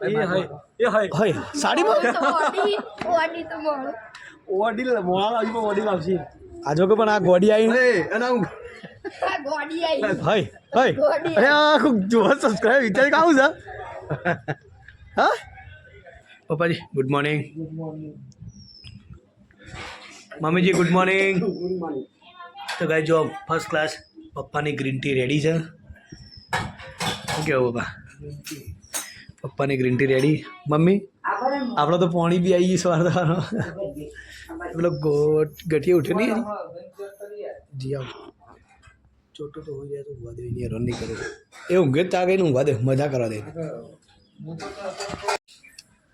એ હય એ હય. હોય સાડીમાં ઓડી ઓડી તો મોડું મોળા લાવજી ઓડી લાવજી આ જો કે પણ આ ગોડી આવી એ અને હું આ ગોડી આવી હોય હોય અરે આ ખૂબ જો સબસ્ક્રાઇબ વિચાર કે છે? હા? પપ્પાજી ગુડ મોર્નિંગ મમ્મીજી ગુડ મોર્નિંગ તો ભાઈ જો ફર્સ્ટ ક્લાસ પપ્પાની ગ્રીન ટી રેડી છે. શું કેવું પપ્પા? પપ્પાની ગ્રીન ટી રેડી મમ્મી, આપણો તો પાણી બી આવી ગઈ સવાર સવારનો. પેલો ગોટ ગઠી ઉઠ્યો નહીં? જી આવ. ચોટો તો હોય જાય તો ઊંઘવા દે નહીં રન નહીં કરે. એ ઊંઘે જ ગઈને ઊંઘવા દે, મજા કરવા દે.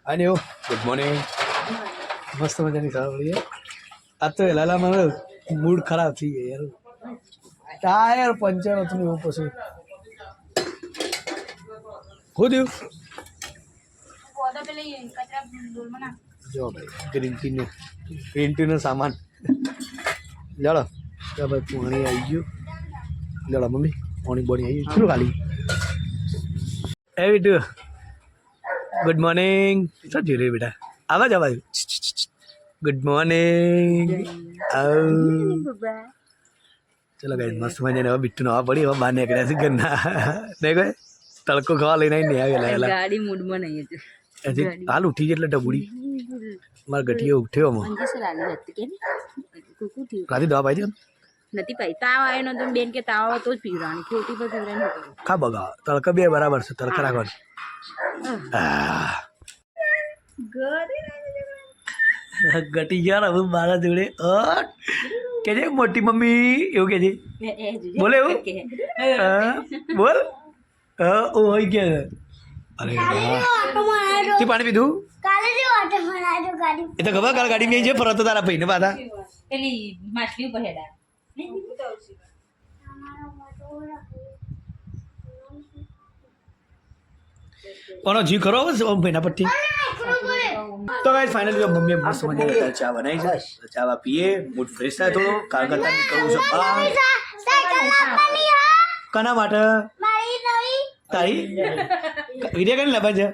અને એવું ગુડ મોર્નિંગ મસ્ત મજાની સવાર પડી આજ તો લાલા મારો મૂડ ખરાબ થઈ ગયો યાર. ટાયર પંચર હતું એવું પછી. થયું? જો ભાઈ ગ્રીન ટીનો ગ્રીન ટીનો સામાન લડો તો ભાઈ પાણી આવી ગયું લડો મમ્મી પાણી બોણી આવી ગયું શું ખાલી એ બીટુ ગુડ મોર્નિંગ શું જોઈ રહ્યું બેટા આવા જ અવાજ ગુડ મોર્નિંગ ચલો ગાઈ મસ્ત મજાને હવે બિટ્ટુ નવા પડી હવે બહાર નીકળ્યા છે ઘરના નહીં કોઈ તડકો ખાવા લઈને આવીને નહીં આવેલા ગાડી મૂડમાં નહીં હતી હજી હાલ ઉઠી એટલે ડબુડી. મારા ગઠીએ ઉઠ્યો હું અંજી સર આલી હતી કે કુકુ થયું. રાતે દવા પાઈ દે નથી પાઈ. તાવ આવ્યો તમે બેન કે તાવ આવે તો જ પીવડાવવાની. ખોટી પર પીવડાવી ખા બગા તડકા બે બરાબર છે તડકા રાખવાનું. ગટી ગયા હવે મારા જોડે. કે છે મોટી મમ્મી? એવું કે છે? બોલે એવું? બોલ. ઓ હોય કે અરે. તે પાણી પીધું કાલે જે ઓટો મરાજો ગાડી એ તો ખબર કાલ ગાડી મેં છે ફરત તારા ભાઈને પાછા પેલી માછલી ઉપર હેડા કોનો જી ખરો ઓમ ભાઈના પટ્ટી તો ગાઈસ ફાઇનલી મમ્મી મસ્ત મજાની ચા બનાવી છે ચા પીએ મૂડ ફ્રેશ થાય થોડો કાલકત્તા નીકળવું છે કના માટે તારી? વિડિયો કઈ લાવવા છે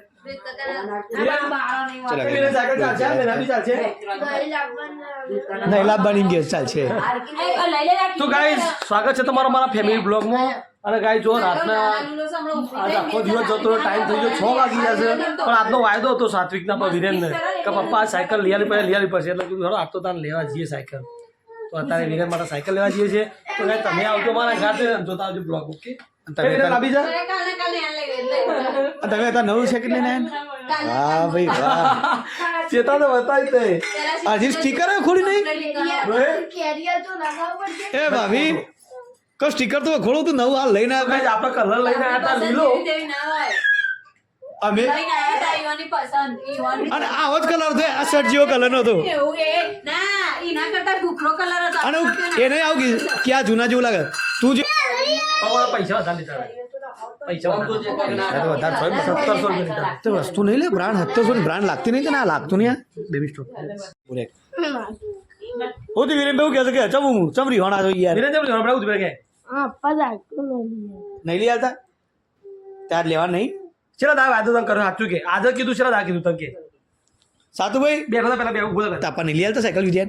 નહીં લાવવાની ગેસ ચાલશે. તો ગાઈસ સ્વાગત છે તમારો મારા ફેમિલી બ્લોગમાં અને ગાઈ જો રાતના આજ આખો દિવસ જતો ટાઈમ થઈ ગયો છ વાગી ગયા છે. પણ આજનો વાયદો હતો સાત્વિકના પર વિરેનને. કે પપ્પા સાયકલ લઈ આવી પડે લઈ આવી પડશે. એટલે કીધું હેડો આજ તો તાને લેવા જઈએ સાયકલ. તો અત્યારે વિરેન માટે સાયકલ લેવા જઈએ છીએ. તો તમે આવજો મારા ઘાટે જોતા આવજો બ્લોગ ઓકે તમે લાવી જા. તમે હતા નવું છે કે નહીં વાહ ભાઈ વાહ. ચેતા તો બતાવી તે. હજી સ્ટીકર ખોલી નહીં તો એ ભાભી કો સ્ટીકર તો ખોલું તું નવું હાલ લઈને આપણે કલર લઈને આવ્યા લીલો. અમે? અને આવો જ કલર છે. આ શર્ટ જેવો કલર નતો અને એને આવું કીધું. કે આ જૂના જેવું લાગે? તું જે પૈસા વધારે લીધા તો વસ્તુ નહીં લે બ્રાન્ડ સત્તરસો ની બ્રાન્ડ લાગતી નહીં આ લાગતું નહીં બેબી બોલે. હું તો વિરેન ભાઈ કહે કે ચમ હું ચમ રીવાણા છો યાર? વિરેન જેમ લેવાનું આપણે ઊભી હા પા સાયકલ લઈ નહીં લઈ આવતા? ત્યાર લેવા નહીં? ચલા દા વાદો તને કરો સાચું કે? આજે કીધું ચલા દા કીધું તને કે? સાતુભાઈ બે બધા પેલા બે ઊભો થા તાપા નહીં લઈ સાયકલ વિદ્યા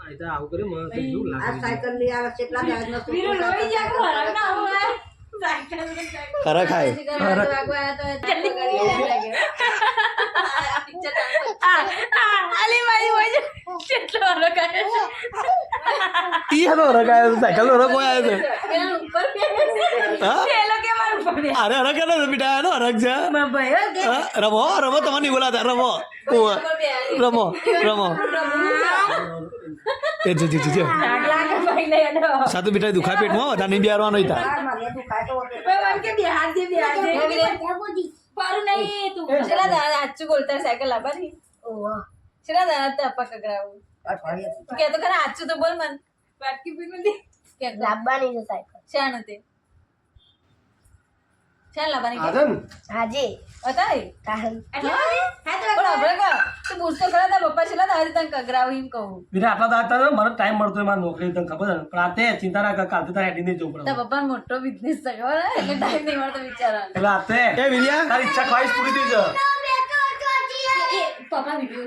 આ તો આવું કર્યું મને તો એવું લાગે ખરા ખાય ઈ હનો હરક આવ્યો સાયકલ નો કોઈ આવ્યો હા અરે હરક એનો બેટા એનો હરક છે રમો રમો તમારે નહીં બોલાતા રમો. રમો રમો એ જો જો જો, સાતું બેટા પેટમાં નહીં બિહારવાનો ઈતા સાયકલ લાવવાની છેલ્લા દાડા તો. ખરા આચું બોલ મન વાટકી પી નથી કે લાવવાની છે સાયકલ. શાણ તે શાણ લાવવાની આજે આજે પણ આપણે તું પૂછતો ખરા તારા પપ્પા છેલ્લા દાડા તને કકડાવું એમ કહું. વિરે આટલા દાતા ને મને ટાઈમ મળતો હોય મારી નોકરી તને ખબર છે. ચિંતા ના કર કાલથી તારે હેડી જવું પડે. તારા મોટો બિઝનેસ છે એટલે ટાઈમ નહીં મળતો વિચારવાનો એટલે એ વિદ્યા તારી ઈચ્છા ખ્વાહિશ પૂરી થઈ છે.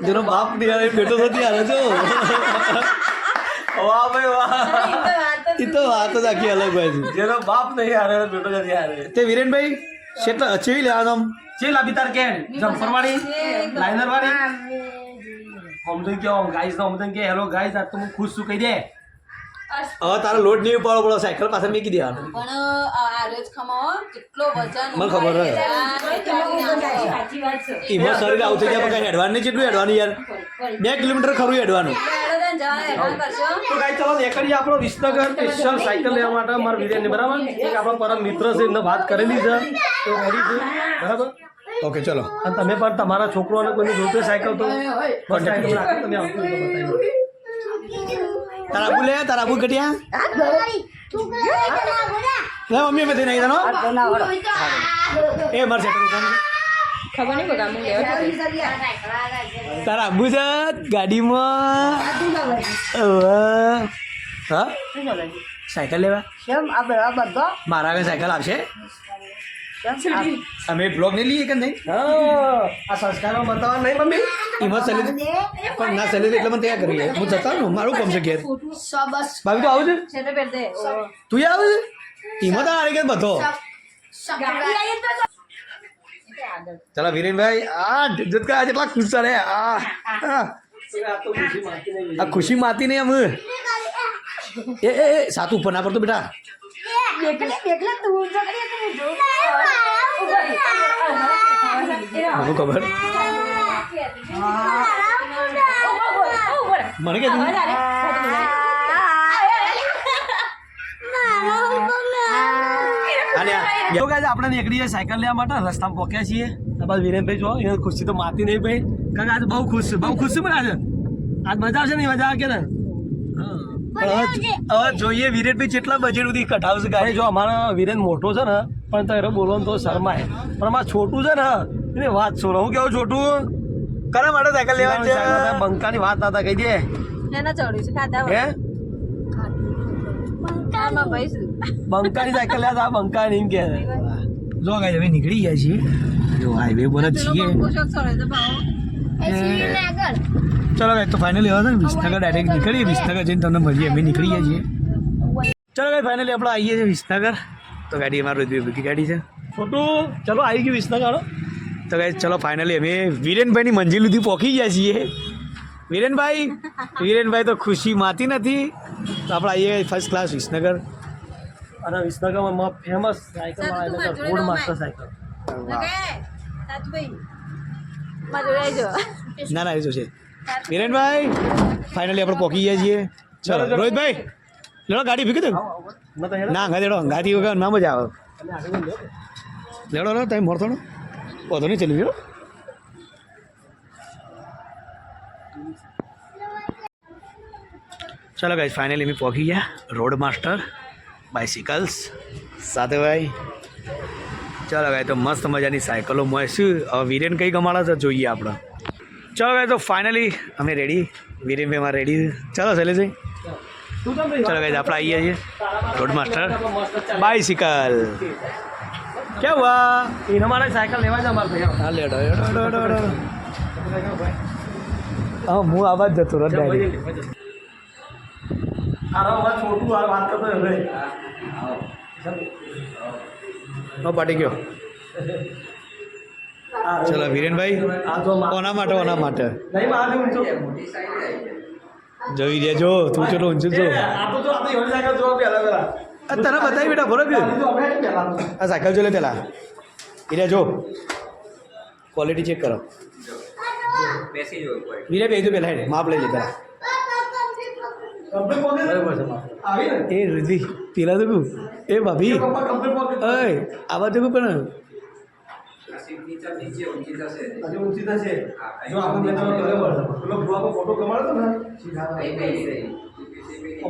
જેનો બાપ નહીં હારે બેટો નથી હારે છો વાહ ભાઈ વાહ. એ તો વાત જ આખી અલગ ભાઈ જેનો બાપ નહીં હારે બેટો નથી હારે. તે વિરેનભાઈ શેટલા ચેવી લેવાનો આમ? જે લાભી તાર કે જમ્પર વાળી? લાઇનર વાળી સમજણ કે ગાઈસ નો સમજણ કે હેલો ગાઈસ આ તું ખુશ છું. કહી દે. હવે તારો લોડ નહીં ઉપાડવો પડો સાયકલ પાસે મેકી દેવાનું. પણ આ રોજ ખમાવો કેટલો વજન મને ખબર છે. એમાં શરીર આવું થઈ જાય પણ કઈ હેડવાનું નહીં કેટલું હેડવાનું યાર. બે કિલોમીટર ખરું હેડવાનું તો ગાઈ ચલો નીકળીએ આપણો વિસનગર સ્પેશિયલ સાયકલ લેવા માટે મારા વિરેનને બરાબર? એક આપણો પરમ મિત્ર છે એમને વાત કરેલી છે. તો બરાબર? ઓકે ચલો. અને તમે પણ તમારા છોકરોને કોઈને જોઈતો હોય સાયકલ તો તમે તારા આબુ લે તારા આબુ ઘટ્યા. લે મમ્મી બધી નહીં તનો એ મરશે ખબર નહીં બગા હું લેવા તારા આબુ છે ગાડીમાં. હા? સાયકલ લેવા? કેમ? આ મારા આગળ સાયકલ આવશે? અમે બ્લોગ નહીં લઈએ કે નહીં? હા આ સંસ્કારમાં બતાવવા નહીં મમ્મી? એમાં સલે પણ ના સલે એટલે મને તૈયાર કરી હું જતા હું મારું કામ છે ઘેર. ભાભી તો આવું છે? છે તો પહેર દે. તું આવું છે? એમાં તો હારી ગયો બધો. ચાલો વિરેનભાઈ આ જત કા જેટલા ખુશ છે આ આ ખુશી. માતી નહીં આમ એ એ એ સાતું ઉપર ના પડતો બેટા મને ખબર મને કે અને તો guys, આપણે નીકળીએ સાયકલ લેવા માટે. રસ્તામાં પહોંચ્યા છીએ. બસ વિરેનભાઈ જો એને ખુશી તો માતી નહીં ભાઈ. કારણ કે આજે બહુ ખુશ છે. બહુ ખુશ છે પણ આજે. આજ મજા આવશે ને? મજા આવે કે ને પણ હવે જોઈએ વિરેનભાઈ જેટલા બજેટ સુધી કઢાવશે. ગાડી જો અમારા વિરેન મોટો છે ને પણ તો એને બોલવાનું તો શરમાય. પણ અમારે છોટું છે ને એને વાત છોડો હું કેવું છોટું? કરા માટે સાયકલ લેવા છે? બંકાની વાત ના હતા કહી દે. એના ચડ્યું છે ખાધા હે? આમાં ભાઈ? બંકાની સાયકલ હતા બંકાની એમ કે જો ગાઈ હવે નીકળી ગયા છીએ. જો હાઈવે પર જ છીએ. ચલો ગાઈ તો ફાઇનલી હવે વિસનગર ડાયરેક્ટ નીકળીએ વિસનગર જઈને તમને મળીએ. અમે નીકળી ગયા છીએ. ચલો ગાઈ ફાઇનલી આપણે આવીએ છીએ વિસનગર. તો ગાડી અમારું ભૂકી ગાડી છે. ફોટો? ચલો આવી ગયું વિસનગર તો ગાઈ ચલો ફાઇનલી અમે વિરેનભાઈની મંજિલ સુધી પહોંચી ગયા છીએ. વિરેનભાઈ? વિરેનભાઈ તો ખુશી માતી નથી. તો આપણે આવીએ ફર્સ્ટ ક્લાસ વિસનગર. અને વિસનગરમાં ફેમસ સાયકલ તું વાળા રોડ માસ્ટર. સાયકલ. ના ના એ તો છે. વિરેનભાઈ ફાઇનલી આપણે પહોંચી ગયા છીએ. ચલો રોહિતભાઈ લેડો ગાડી ફીકી દઉં ન હંગા દેડો ગાડી વગર ના મજા આવે. લેડો લેડો તમે મળતો ને વધુ નહીં ચલી ગયો ચલો ગાઈસ ફાઇનલી અમે પહોંચી ગયા. રોડ માસ્ટર બાઇસિકલ્સ સાથે ભાઈ. ચાલો ભાઈ તો મસ્ત મજાની સાયકલો મળશું. હવે વીરેન કઈ ગમાડા છે જોઈએ આપણે. ચાલો ભાઈ તો ફાઇનલી અમે રેડી વિરેનભાઈ અમારે રેડી ચાલો શૈલેષભાઈ. ચાલો ભાઈ? આપણે આવીએ છીએ. Road master. બાઇસિકલ કેવું આ એના મારે સાયકલ લેવા જ અમારે ભાઈ હા લેડો હા હું આવા જ જતો રહ્યો ડાયરેક્ટ આરામ વાત છોટું આ વાત કરતો હવે પાટી ગયો. ચલો વિરેનભાઈ કોના માટે કોના માટે. જોઈ લેજો તું ચલો ઊંચું છો. એ, જો જોવા તને બતાવી બેટા ફરક આ સાયકલ જો લે પેલા. હીરા જો. ક્વોલિટી ચેક કરો. વીરે બે તો પેલા હેડ માપ લઈ લે પેલા કમ્પ્લીટ પોકેટ બરાબર છે આવી ને એ રિદ્ધિ પેલા તો કહું એ ભાભી અય આવા તો કહું પણ ફોટો કમાડો ને?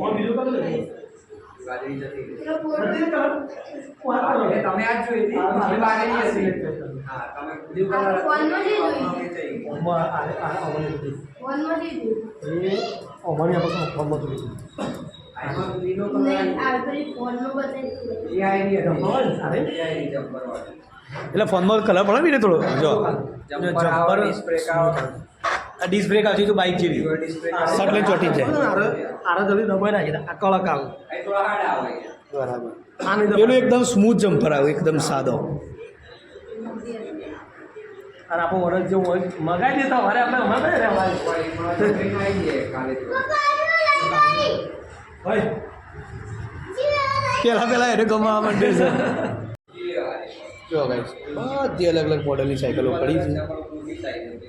બીજું કયું છે? નથી કલર? વાત કરો. તમે આજ જોઈ હતી આ હતી. હા તમે બ્લુ કલર ફોનમાં જે જોઈ. આમાં આ- આ અમારી હતી. ફોનમાં જે જોઈ. એ અમારી આપણે ફોનમાં લીધું. આમાં લીલો નહીં, કલર આ પેલી ફોનમાં બતાવી. એ આઈડી જમ્પર વાળી? એ આઈડી જમ્પર એટલે ફોનમાં કલર ભણાવીને થોડો જો જમ્પર સ્પ્રે કાવ ડિસ્ક બ્રેક આવશે તો બાઇક જેવી. સટલે ચોટી જાય. આરા જલ્દી દબાઈ નાખી આ કળક આવે. બરાબર. આ નહીં પેલું એકદમ સ્મૂથ જમ્પર આવે એકદમ સાદો. અને આપણો વરસ જેવું હોય મગાઈ દેતા અરે આપણે કાલે તો. ભાઈ પેલા પેલા એને ગમવા માંડે છે. જો ગાઈસ બધી અલગ અલગ મોડલની સાયકલો પડી છે.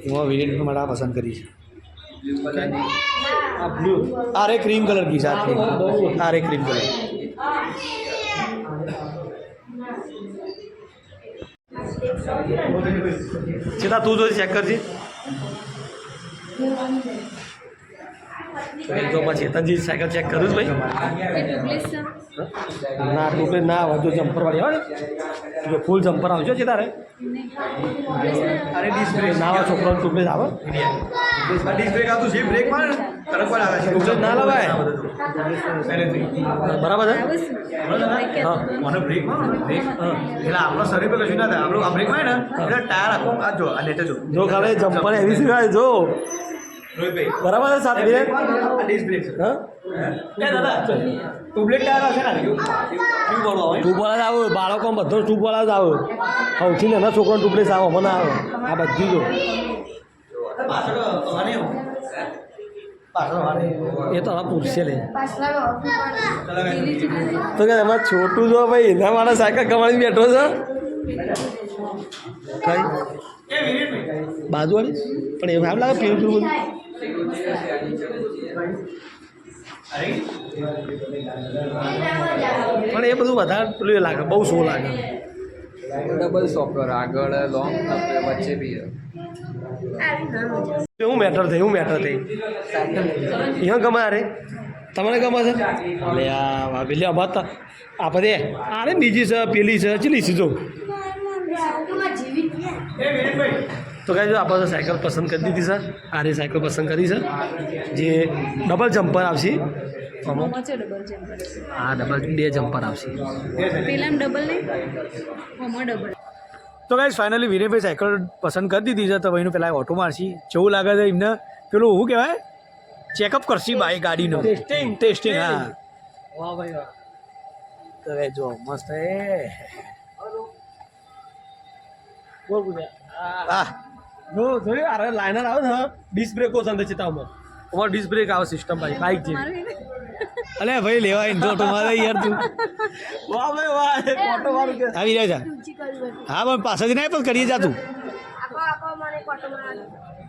એમાં વેરિયન્ટ માટે આ પસંદ કરી છે. આરે ક્રીમ કલર કી સાથ આ રે ક્રીમ કલર ચેતા તું જો ચેક કરજે. જો પછી ચેતનજી સાયકલ ચેક કરું છું ભાઈ? ના ટોપલે ના આવે જો જમ્પર વાળી આવે જો ફૂલ જમ્પર આવજો છે તારે. અરે ડિસ્પ્લે ના આવે છોકરાનું આવે ડિસ્ક બ્રેક આવતું છે બ્રેક માર તરફ પણ આવે ટોપલે ના લવાય. બરાબર છે? હા. મને બ્રેક બ્રેક એટલે આપણો શરીર પર કશું ના થાય? આપણો આ બ્રેક હોય ને એટલે ટાયર આખો આ જો આ લેટે જો. જો ખાલી જમ્પર એવી સિવાય જો. બરાબર છે સાત બ્રેક હા? દાદા ટાયર હશે ને? જ આવે. બાળકો બધો ટૂંકવાળા જ આવે. સૌથી નાના છોકરો ટૂંકલેસ આવે મને આવે. આ બધી જો. એ તો હવે પૂછશે લે. તો કે એમાં છોટું જો ભાઈ એના માટે સાયકલ કમાણી બેઠો છે? કઈ? બાજુવાળી? પણ એવું એમ લાગે પીવું પીવું બધું. પણ એ બધું વધારે પેલું લાગે બહુ શું લાગે. ડબલ સોફ્ટવેર આગળ લોંગ વચ્ચે બી એવું મેટર થઈ એવું મેટર થઈ? અહીંયા ગમે અરે તમને ગમે છે? અરે આ પેલી લે આપણે આરે બીજી છે પેલી છે ચીલી છે જો. તો કાંઈ જો આપણે સાયકલ પસંદ કરી દીધી છે આરે સાયકલ પસંદ કરી સર. જે ડબલ જમ્પર આવશે. હા ડબલ જમ્પર. બે જમ્પર આવશે. પેલામાં ડબલ નહીં ઓમાં ડબલ. તો કાંઈ ફાઇનલી વિનયભાઈ સાયકલ પસંદ કરી દીધી છે તો એનું પેલા ઓટો મારશી. જેવું લાગે છે એમને પેલું શું કહેવાય? ચેકઅપ કરશી ભાઈ ગાડીનું. ટેસ્ટિંગ ટેસ્ટિંગ હા. વાહ ભાઈ વાહ. તો એ જો મસ્ત એ બોલ પૂછ્યા આ જો જોયું અરે લાઇનર આવે ને ડિસ્ક બ્રેક ઓછા અંદર ચિતાવમાં અમાર ડિસ્ક બ્રેક આવે સિસ્ટમ ભાઈ બાઇક જેવી. અલે ભાઈ લેવાય ઇન તો તમારે મારે યાર તું. વાહ ભાઈ વાહ ફોટો મારું કે. આવી રહ્યા હા પણ પાછળથી નહીં પણ કરીએ જા તું.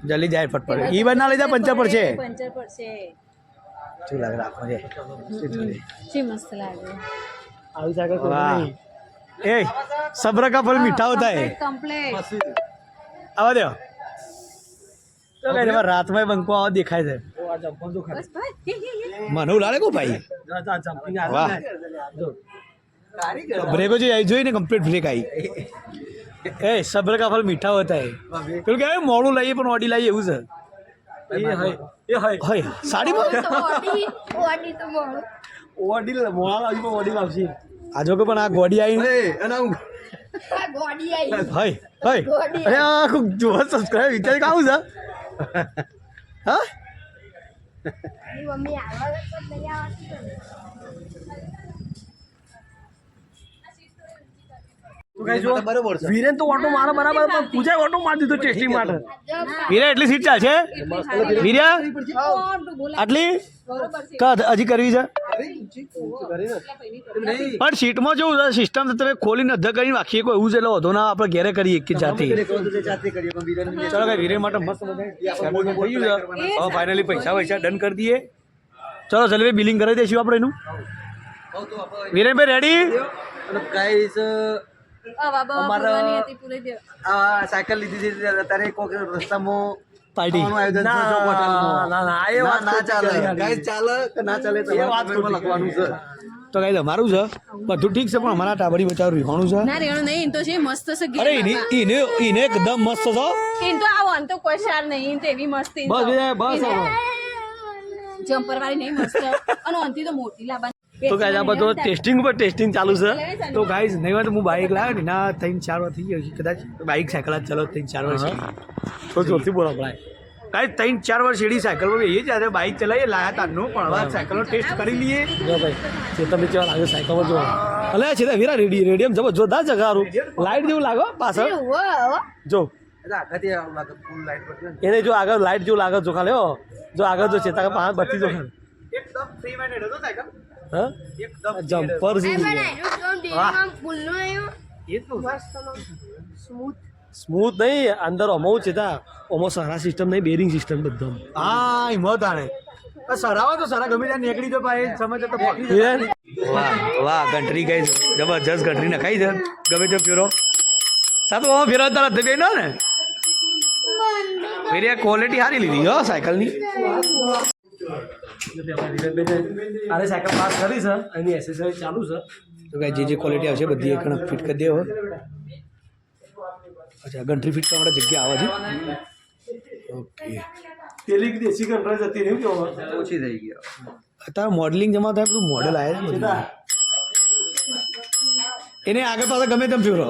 જલ્દી જાય ફટફટ. ઈ બાર ના લઈ જા પંચર પર છે. પંચર પડશે શું લાગે રાખો રે. શું મસ્ત લાગે. આવી જાગે કોઈ નહીં. એ સબ્ર કા ફલ મીઠા હોતા હે કમ્પ્લીટ આવા દો. તો કઈ એમાં રાતમાં બંકો આવા દેખાય છે. જો આ જમ્પર જો ખાલી બસ ભાઈ મને એવું લાગે કો ભાઈ? જો આ જમ્પિંગ વાહ. આવે બ્રેકો જે આવી જોઈ ને કમ્પ્લીટ બ્રેક આવી એ. સબ્ર કા ફલ મીઠા હોતા હે પેલું કે મોડું લઈએ પણ ઓડી લઈએ એવું છે. એ હોય. એ હોય. હોય સાડીમાં ઓડી મોડા લાવી પણ ઓડી લાવશે. આ જો કે પણ આ ગોડી આવી. હોય હોય. અરે આ આખું જોર સબસ્ક્રાઇબ વિચાર કે છે? હા? મમ્મી આવવા તો નહીં આવતી વિરેન તો ઓટો મારે બરાબર પણ પૂજા ઓટો મારી દીધો ટેસ્ટિંગ માટે. વીરા એટલી સીટ ચાલશે વીરા આટલી? કા હજી કરવી છે? પણ સીટમાં જેવું છે સિસ્ટમ તમે ખોલીને અધ્ધા કરીને રાખીએ કોઈ એવું જ એટલે વધુ ના આપણે ઘેરે કરીએ એક જાતે. ચલો કઈ વીરે માટે મસ્ત થઈ ગયું છે. હવે ફાઇનલી પૈસા પૈસા ડન કરી દઈએ. ચલો જલ્દી બિલિંગ કરાવી દઈશું આપણે એનું. વીરેનભાઈ રેડી બવા અમારા- હતી સાયકલ લીધી છે અત્યારે કોઈક રસ્તામાં પાર્ટી છે જો ના ના ના એ વાત ના ચાલે. ગાઈસ ચાલે કે ના ચાલે એ વાત લખવાનું છે. તો કઈ અમારું છે. બધું ઠીક છે પણ અમારા ટાબડી બચાવ રીવાનું છે. ના રેણું નહીં. તો છે મસ્ત છે અરે એકદમ મસ્ત છો. ઇન તો આવો અંત તો કોઈ સાર નહીં. ઇન તો એવી મસ્તી બસ બસ જમ્પર વાળી નહીં મસ્ત. અને અંતિ તો મોટી લાવવાની તો ગાઈઝ આ બધો ટેસ્ટિંગ પર ટેસ્ટિંગ ચાલુ છે. તો ગાઈઝ નહીં હોય તો હું બાઇક લાવ્યો ને ના ત્રણ ચાર વાર થઈ ગયો છે. કદાચ બાઇક સાયકલ જ ચલો ત્રણ ચાર વાર છે તો જોરથી બોલો ભાઈ. કાંઈ ત્રણ ચાર વાર વર્ષ સાયકલ પર બેહીએ જ્યારે બાઇક ચલાવીએ લાયા તારનું પણ હવે સાયકલનો ટેસ્ટ કરી લઈએ. જો ભાઈ ચેતનભાઈ કેવા સાયકલ પર જો અલે છે વીરા રેડી રેડિયમ જબર જોરદાર જગારું લાઈટ જેવું લાગો પાછળ. જો. એને જો આગળ લાઈટ જેવું લાગે જો ખાલી હો. જો આગળ જો ચેતા પાંચ બત્તી જો ખાલી. એકદમ ફ્રી માઇન્ડેડ હતો સાયકલ હા? Jumper smooth. નહીં અંદર અમો તા. અમો સારા સિસ્ટમ નહીં બેરિંગ સિસ્ટમ બધું હા હિંમત આણે. સરાવા તો સરા ગમે ત્યાં નીકળી તો ભાઈ સમજ તો પકડી વાહ વાહ ગંટરી ગઈ. જબરજસ્ત ગંટરી નખાઈ છે. ગમે તે ફેરો. સાતો આમાં ફેરવા તારા બે નો ને? ફેરી ક્વોલિટી સારી લીધી હો સાયકલની. અરે સાયકલ પાસ કરી છે એની એસેસરી ચાલુ છે. તો કાંઈ જે જે ક્વોલિટી આવશે બધી એક ફિટ કરી દેવો. અચ્છા ગંઠરી ફિટ કરવા માટે જગ્યા આવે છે. ઓકે. પેલી દેશી કંટ્રોલ જતી રહી કેવો ઓછી થઈ ગયો અત્યારે મોડલિંગ જમા થાય બધું મોડલ આવે છે એને આગળ પાછળ ગમે તેમ ફેરો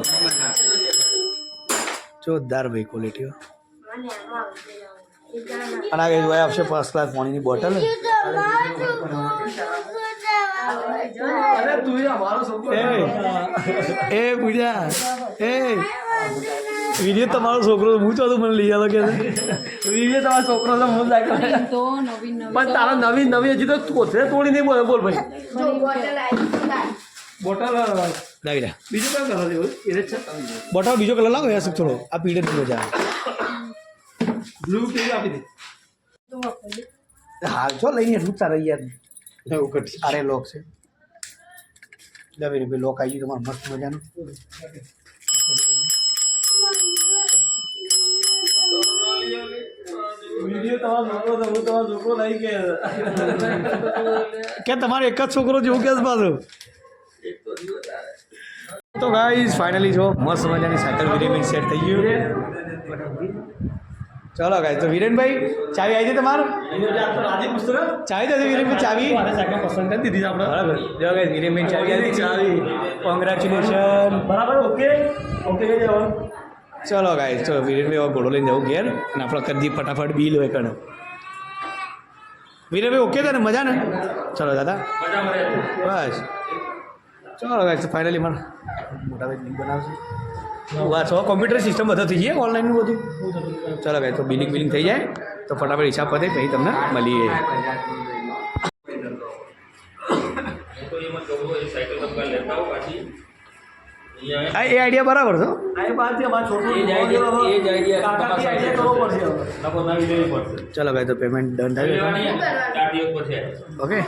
જોરદાર ભાઈ ક્વોલિટી અને આગળ જોયા આવશે ફર્સ્ટ ક્લાસ પાણીની બોટલ એ અમારો છોકરો એ પૂજા એ વીડિયો તમારો છોકરો હું તો મને લઈ આવ્યો કે વિજય તમારો છોકરો હું તો નવીન નવીન. પણ તારા નવી નવી હજી તો કોથળે તોડી નહીં બોલે બોલ ભાઈ. બોટલ લાવી. રહ્યા બીજો કયું છે? બોટલ બીજો કલર લાવો યાર થોડો. આ પીડે જ. મજા બ્લુ કેવી આપી દે. હાલ છો લઈને શું રહી યાર એવું કટ સારે લોક છે. દવી રૂપિયા લોક આવી ગયું તમારે મસ્ત મજાનું. હું કે કે તમારે એક જ છોકરો જેવું કે પાછું? તો ગાઈઝ ફાઇનલી જો મસ્ત મજાની સાયકલ વિરેનભાઈ સેટ થઈ ગયું. ચલો ગાય તો વિરેનભાઈ ચાવી આવી છે તમારું? ચાવી દે વિરેનભાઈ ચાવી. પસંદ કરી દીધી આપણે. બરાબર. જો ગાય વિરેનભાઈ ચાવી આવી ચાવી. કોંગ્રેચ્યુલેશન બરાબર ઓકે. ઓકે ચલો ગાય ચલો વિરેનભાઈ હવે ઘોડો લઈને જવું ઘેર અને આપણે કરી ફટાફટ બિલ હોય કણ. વિરેનભાઈ ઓકે તને મજા ને ચલો દાદા. બસ. ચલો ગાય ફાઇનલી મારા મોટા ભાઈ બિલ બનાવશે. વાહ છો કોમ્પ્યુટર સિસ્ટમ બધા થઈ જાય ઓનલાઈનનું બધું? ચલો ગાઈઝ તો બિલિંગ બિલિંગ થઈ જાય. તો ફટાફટ હિસાબ પતે પછી તમને મળીએ. હા એ આઈડિયા બરાબર છે આ બાદથી અમારા છોકરો એ જ idea- એ જ idea કાકાથી idea કરવો પડશે હવે. ચલો ગાઈઝ તો પેમેન્ટ ડન થાય. ઓકે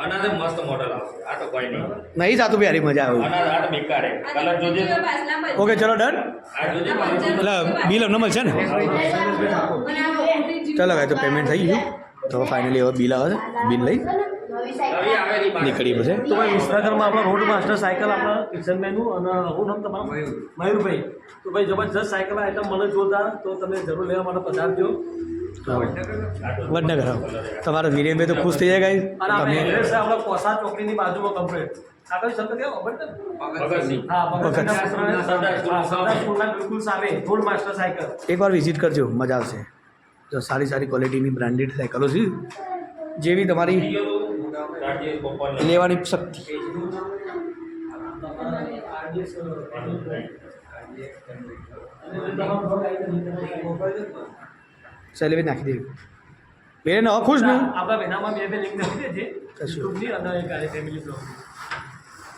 મસ્ત મોડલ આવશે. આ તો કોઈ નહીં. નહીં જાતું બી હારી મજા આવે. આના આ તો બેકાર હે કલર જોજે. ઓકે ચલો ડન આ જોજે એટલે બિલ અમને મળશે ને? ચાલો ભાઈ તો પેમેન્ટ થઈ ગયું. તો ફાઇનલી હવે બિલ આવે છે. બિલ લઈ. નીકળી પછી તો ભાઈ વિસનગરમાં આપણા રોડ માસ્ટર સાયકલ આપણા કિશનભાઈનું અને હું નામ તમારું? મયુરભાઈ. તો ભાઈ જબરજસ્ત સાયકલ આઈટમ મને જોરદાર તો તમે જરૂર લેવા માટે પધારજો. વડનગર. તમારા વિરેનભાઈ તો ખુશ થઈ જાય ગાઈ તમે? કોસા ચોકડીની બાજુમાં કમ્પ્લીટ એકવાર વિઝિટ કરજો મજા આવશે. જો સારી સારી ક્વોલિટીની બ્રાન્ડેડ સાયકલો છે. જેવી તમારી લેવાની શક્તિ. સેલેવી નાખી દેવી બેન હવે ખુશ ને આપણા બેનામાં બે બે લિંક નાખી દેજે કશું. યુટ્યુબની અને એક આ ફેમિલી બ્લોગ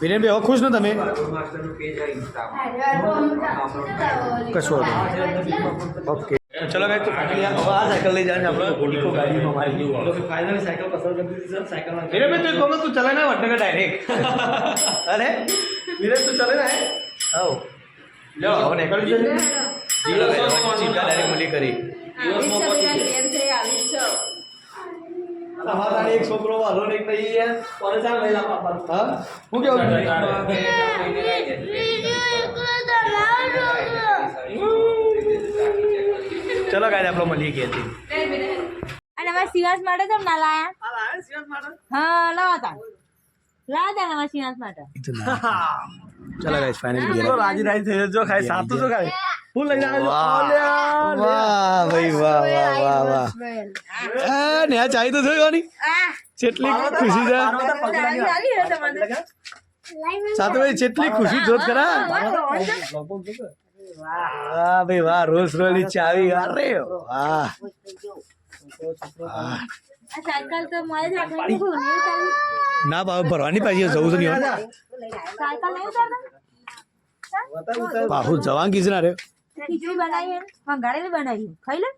વિરેનભાઈ હવે ખુશ ને તમે માસ્ટરનું પેજ આ ઇન્સ્ટા કશું હતું ઓકે ચલો ગાઈ તો ફાઇનલી આ હવે આ સાયકલ લઈ જાય આપણે ઇકો ગાડીમાં મારી તો ફાઇનલી સાયકલ પસંદ કરી દીધી છે સાયકલમાં વિરેનભાઈ તું કહો તું ચલાય ના વડનગર ડાયરેક્ટ અરે વિરેશ તું ચાલે ને આવો લ્યો હવે નીકળી જશે મળી તમારા એક છોકરો વાલો ને નહીં યાર કોને ચાલ લઈ લા પાપા હા હું કેવું ચલો ગાઈ આપણો ગયા હતી અને અમારા શિવાસ માટે કેમ ના લાયા હા લાવા તા લાવા તા નવા શિવાસ માટે ચલો ગાઈસ ફાઇનલી તો રાજી રાજી થઈ જો ખાઈ સાતું જો ખાઈ ફૂલ લઈને આવ્યો વાહ વાહ ભાઈ વાહ વાહ વાહ વાહ એ ને આ ચાઈ તો જોવાની કેટલી ખુશી છે. સાથે ભાઈ કેટલી ખુશી જોત કરા વાહ ભાઈ વાહ રોલ્સ રોજની ચાવી અરે વાહ છે. ના બાબા ભરવાની પાછી જવું તો નહીં હોય. સાયકલ નહીં ઉતારતા? બાપુ જવાન કીધું ના રે ખીચડી બનાવી હે. વંગાળેલી બનાવી. ખાઈ લે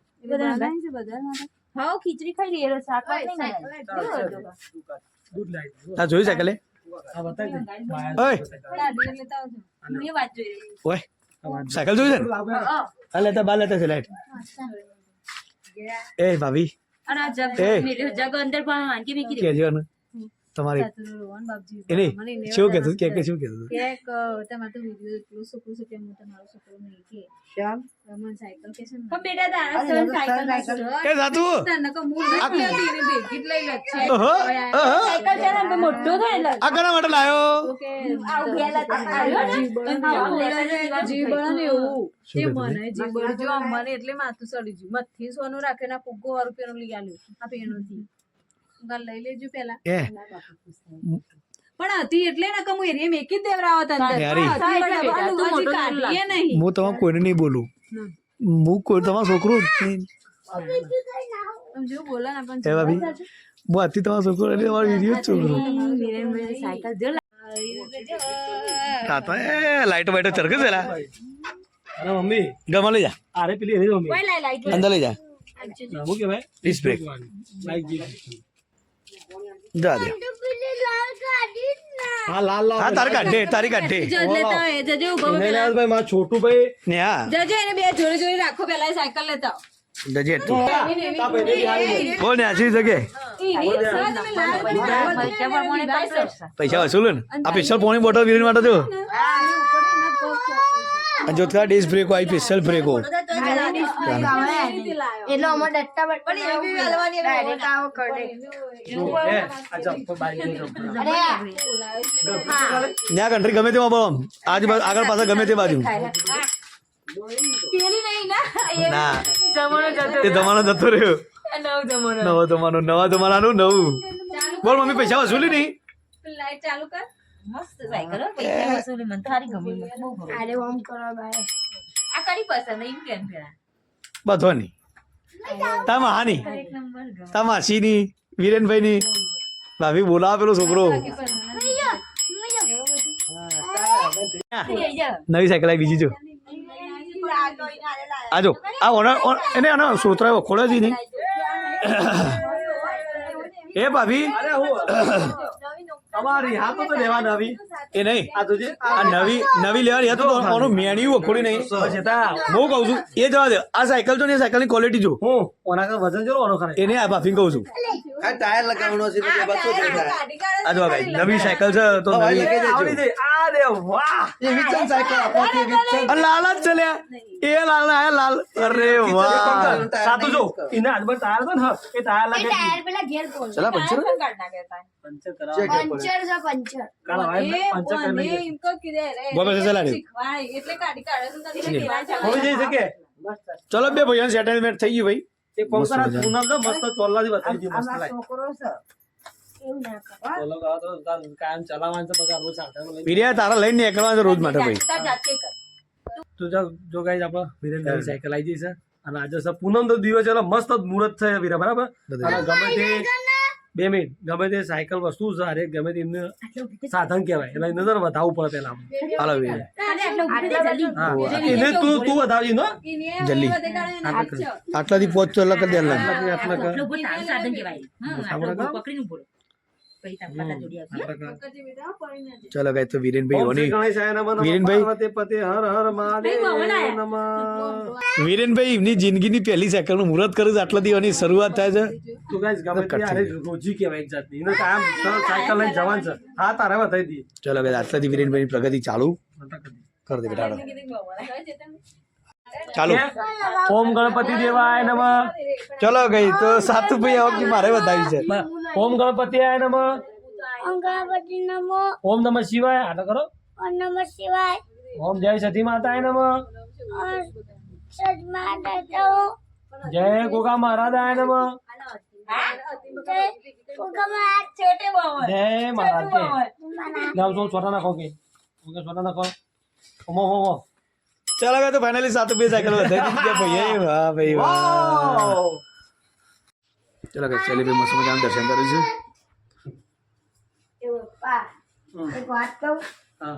હા ખીચડી ખાઈ લઈએ શાક નહીં બનાવી. આ જોઈ શકે લે ઓય દાદીએ લેતા આવજો. હું એ વાત જોઈ રહી ઓય સાયકલ જોઈ છે ને લેતા બાર લેતા છે લાઈટ એ ભાભી જગ એ. મેલ્યો. જગ અંદર પણ વાનગી મૂકી. તમારી એ નહીં શું કહેતું? કે કે શું કહેતું? પણ બેટા તારા સર સાયકલ એ સાતુ ઓહો ઓહો. સાયકલ છે ને મોટો થાય એટલે આ કોના માટે લાયો? આવું ગયેલા હતા. આવ્યો ને? આવું લેતા એવું. તે કહેતું મને જીવણ જો મને એટલે માથું સડી ગયું. મથી સોનું રાખે ના વાર રૂપિયાનું લઈ આલ્યું. આ પેણુંથી. ગાલ લઈ લેજો પેલા એ. પણ હતી એટલે ને કે હું એરિયા મેકી જ દેવરાવત અંદર. હા, તમારે કોઈને નહીં બોલું. હું કોઈ તમારો છોકરો જ બોલો ને પણ એ ભાભી હું આથી તમારો છોકરો એટલે તમારો વીડિયો જ છોકરો સાયકલ જો તો એ લાઈટો બાઈટો ચરકે છે અરે મમ્મી. ગમા લઈ જા. અરે પેલી એની મમ્મી. કોઈ લાઈ લાઈટ અંદર લઈ જા. શું કહેવાય ડિસ્ક બ્રેક લાઈક જી જા દે હા લાલ લાલ હા તારી કાઢે તારી કાઢે જજ લેતા હોય જજે ઊભો નહીં ભાઈ મારા છોટું ભાઈ ને હા જજે એને બે જોડે જોડે રાખો પેલા સાયકલ લેતા જજે તું તા ભાઈને બી હારી ગઈ. બોલ ને આછી જગે પૈસા. વસૂલ ને આ સ્પેશિયલ પોણી બોટલ વીરી માટે જો આ જો થોડા ડિસ્ક બ્રેક આવી સ્પેશિયલ બ્રેકો એટલે અમારે ડટ્ટા બટ ડાયરેક્ટ આવો કરે કન્ટ્રી ગમે તેમાં બોલો આજુબાજુ આગળ પાછળ ગમે તે બાજુ. પેલી નહીં ના. જમાનો જતો રહ્યો. નવ જમાનો. નવો જમાનો નવા જમાનાનું નવું. બોલ મમ્મી પૈસા વસૂલી નહીં? લાઈટ ચાલુ કર. મસ્ત સાયકલ હો. પૈસા વસૂલી મને તારી ગમી. બહુ ઓમ કરો બાય. આ કરી પસંદ એમ કેમ પેલા બધો નહીં. તા માની એક નંબર ગમે તા માસીની વિરેનભાઈ ની ભાભી બોલાવા પેલો છોકરો. નવી સાયકલ આવી બીજી જો. આ જો આ ઓનર એને આનો એવો ખોળે છે નહીં. એ ભાભી. અરે હું. તમારી હા તો તો લેવા નવી એ નહીં. આ તો જે આ નવી નવી લેવાની હતી તો ઓનું મેણ્યું વખોડી નહીં. હું. કહું છું એ જવા દે. આ સાયકલ જો ને સાયકલની ક્વોલિટી જો. હું? ઓના કા વજન જોરો ઓનો કરે એને આ ભાભી કહું છું. ટાયર લગાવવાનો છે તો બસો થાય? આ જો ભાઈ નવી સાયકલ છે તો નવી. આવડી દે. આ રે વાહ! એ વિચન સાયકલ આપવાથી વિચન. લાલ જ ચલ્યા એ લાલ આ લાલ. અરે વાહ. સાતું જો એને આજબર ટાયર છે હ, એ ટાયર લાગે ટાયર પેલા ઘેર પહોંચ ચલા પંચર? પંચર કરાવ પંચર જો પંચર. કાલ એટલે કાઢી કાઢે તો તને કેવા ચાલે. શકે? બે ભાઈઓ સેટલમેન્ટ થઈ ગયું ભાઈ. પૂનમ તો મસ્ત ચોલ્લાથી બતાવી દી મસ્ત લાગે છોકરો છે. એવું ના કર. ચોલ્લો ગાવ તો તાર લઈને. નીકળવાનું રોજ માટે ભાઈ. તો જો જો આપણે સાયકલ આવી જઈશ અને આજે પૂનમ તો દિવસ મસ્ત મુહૂર્ત થયા વીરા બરાબર? ગમે તે બે મિનિટ. ગમે તે સાયકલ વસ્તુ સારે ગમે તે એમને સાધન કહેવાય. એટલે નજર વધાવવું પડે પેલા હાલો એને તું તું વધાવજી નો જલ્દી. આટલાથી પહોંચતો એટલે કરી દે આટલું સાધન કહેવાય. ચલો ગાય તો વીરેનભાઈ ઓની. નમઃ વિરેનભાઈ. પતે હર હર મહાદેવ વીરેનભાઈ એમની જિંદગીની પહેલી સાયકલનું મુહૂર્ત કર્યું છે આટલા દિવસની શરૂઆત થાય છે. તું ગાઈસ ગમે તે કટ આરે થઈ રોજી કહેવાય જાતની. એને કાયમ સાયકલ લઈને જવાન છે. હા તારે બતાવી દી ચલો ગાય આટલાથી વીરેનભાઈની પ્રગતિ ચાલુ. કરી દે બેટા. ચાલો. ઓમ ગણપતિ દેવાય નમ. ચલો ગઈ તો સાતુ ભાઈ વખતે મારે બતાવી છે. ઓમ ગણપતિ આય નમઃ. ગણપતિ નમો. ઓમ નમઃ શિવાય. આટલા કરો. ઓમ નમ શિવાય. ઓમ જય સતી માતા નમઃ. જય ગોગા મહારાજ. આય નમ જય મહારાજ. કે નામ શું છોટા નાખો કે. છોટા નાખો ઓમો હો હો ચાલો હવે તો ફાઇનલી સાત બે સાયકલ વધારી દીધી કે ભાઈ વાહ ભાઈ વાહ ચાલો કે ચાલી ભાઈ મસ્ત મજાનું દર્શન કર્યું છે એ પપ્પા એક વાત કહું હા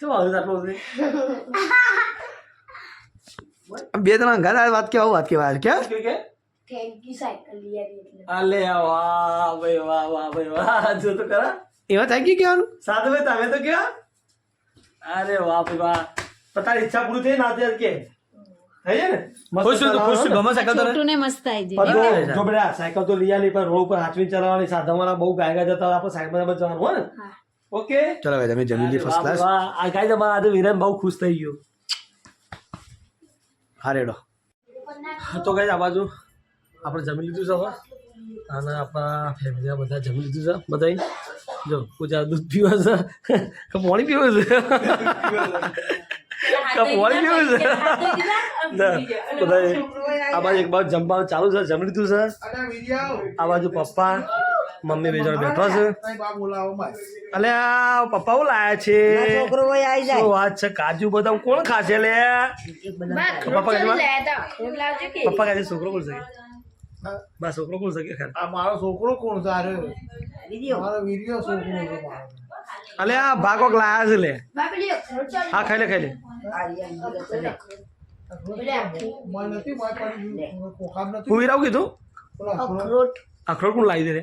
શું આવ્યું આટલું બધું? બે ત્રણ ઘર વાત કેવા વાત કેવા કે કે કે થેન્ક યુ સાયકલ લઈ આવી એટલે અલે વાહ ભાઈ વાહ વાહ ભાઈ વાહ જો તો ખરા એવા થાય કે કહેવાનું સાધુ ભાઈ તમે તો કેવા અરે વાહ ભાઈ વાહ તો તારી ઈચ્છા પૂરી થઈ ના અત્યારે કે. થઈ જાય ને? ખુશ છું ખુશ છું. ગમે સાયકલ તારે છોટુને મસ્ત આવી જાય જો જો બેટા સાયકલ તો લઈ આલી પણ રોડ ઉપર હાથવી ચલાવવાની સાધનવાળા બહુ ગાયગા જતા આપણે સાયકલમાં જવાનું હોય ને? ઓકે? ચાલો ભાઈ તમે જમી લીધી ફર્સ્ટ ક્લાસ આ ગાય તમારા આજે વિરાન બહુ ખુશ થઈ ગયો. હારેડો હા, તો કઈ આ બાજુ આપણે જમી લીધું છે હવે અને આપણા ફેમિલી બધા જમી લીધું છે બધા જો પૂજા દૂધ પીવે છે. પાણી પીવે છે. કે પાણી પીવે છે. બધા આ બાજુ એક બાજુ જમવાનું ચાલુ છે જમી લીધું છે. આ બાજુ પપ્પા મમ્મી બે જણ બેઠો છે. અલે આ પપ્પા હું લાયા છે. શું વાત છે કાજુ બદામ કોણ ખાશે લે? પપ્પા કાજુ પપ્પા કાજુ છોકરો કોણ શકે બા છોકરો કોણ શકે ખરા? આ મારો છોકરો કોણ છે અરે મારો વીડિયો છોકરો છે મારો. અલે આ ભાગો લાયા છે લે. હા ખાઈ લે ખાઈ લે. હું કીધું? અખરોટ. અખરોટ કોણ લાવી દે રે?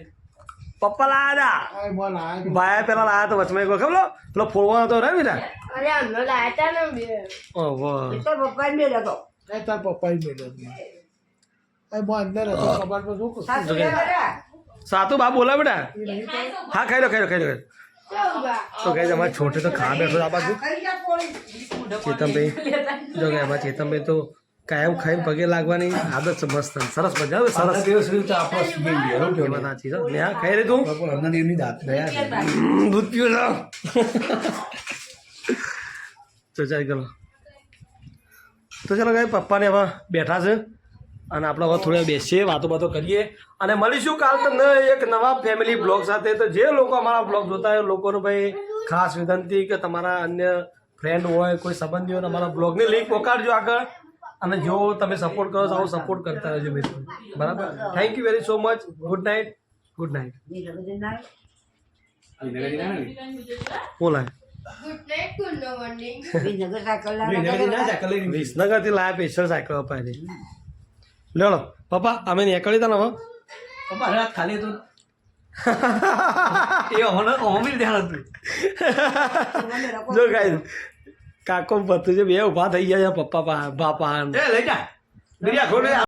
પપ્પા લાયા હતા ભાઈ પેલા લાયા તો વચમાં એક વખત પેલો પેલો ફોડવાનો તો રે વીરા અરે અમને લાયા તા ને બે. ઓહ વાહ તો પપ્પા ને બેઠો તો. એ તાર પપ્પા મેળ્યો એ મો અંદર હતો કબાટ પર શું કરું? બા બોલા બેટા. હા ખાઈ લો ખાઈ લો ખાઈ લો ખાઈ લો. તો કહે અમારે છોટે તો ખા બેઠો આ બાજુ. ચેતનભાઈ જો કે અમારા ચેતનભાઈ તો કાયમ ખાઈને પગે લાગવાની આદત છે મસ્ત સરસ મજા આવે સરસ. દિવસ સાચી છે. ને હા ખાઈ રહી તું દૂધ પીવું જાવ તો ચાલ ગયો તો ચાલો ગાય પપ્પાને હવે બેઠા છે. અને આપણે હવે થોડા બેસીએ વાતો વાતો કરીએ. અને મળીશું કાલ તમને એક નવા ફેમિલી બ્લોગ સાથે. તો જે લોકો અમારા બ્લોગ જોતા હોય લોકોને ભાઈ ખાસ વિનંતી કે તમારા અન્ય ફ્રેન્ડ હોય કોઈ સંબંધી હોય અમારા બ્લોગની લિંક પોકાડજો આગળ. અને જો તમે સપોર્ટ કરો તો આવો સપોર્ટ કરતા રહેજો મિત્રો બરાબર? Thank you very so much good night good night બોલાય વિસનગરથી લાયા સ્પેશિયલ સાયકલ અપાય લેલો પપ્પા અમે નીકળી તા હવે? પપ્પા રાત ખાલી તો એ હોને હોમી ધ્યાન હતું જો ગાય કાકો પતું છે બે ઊભા થઈ ગયા છે પપ્પા બાપા લઈ જા.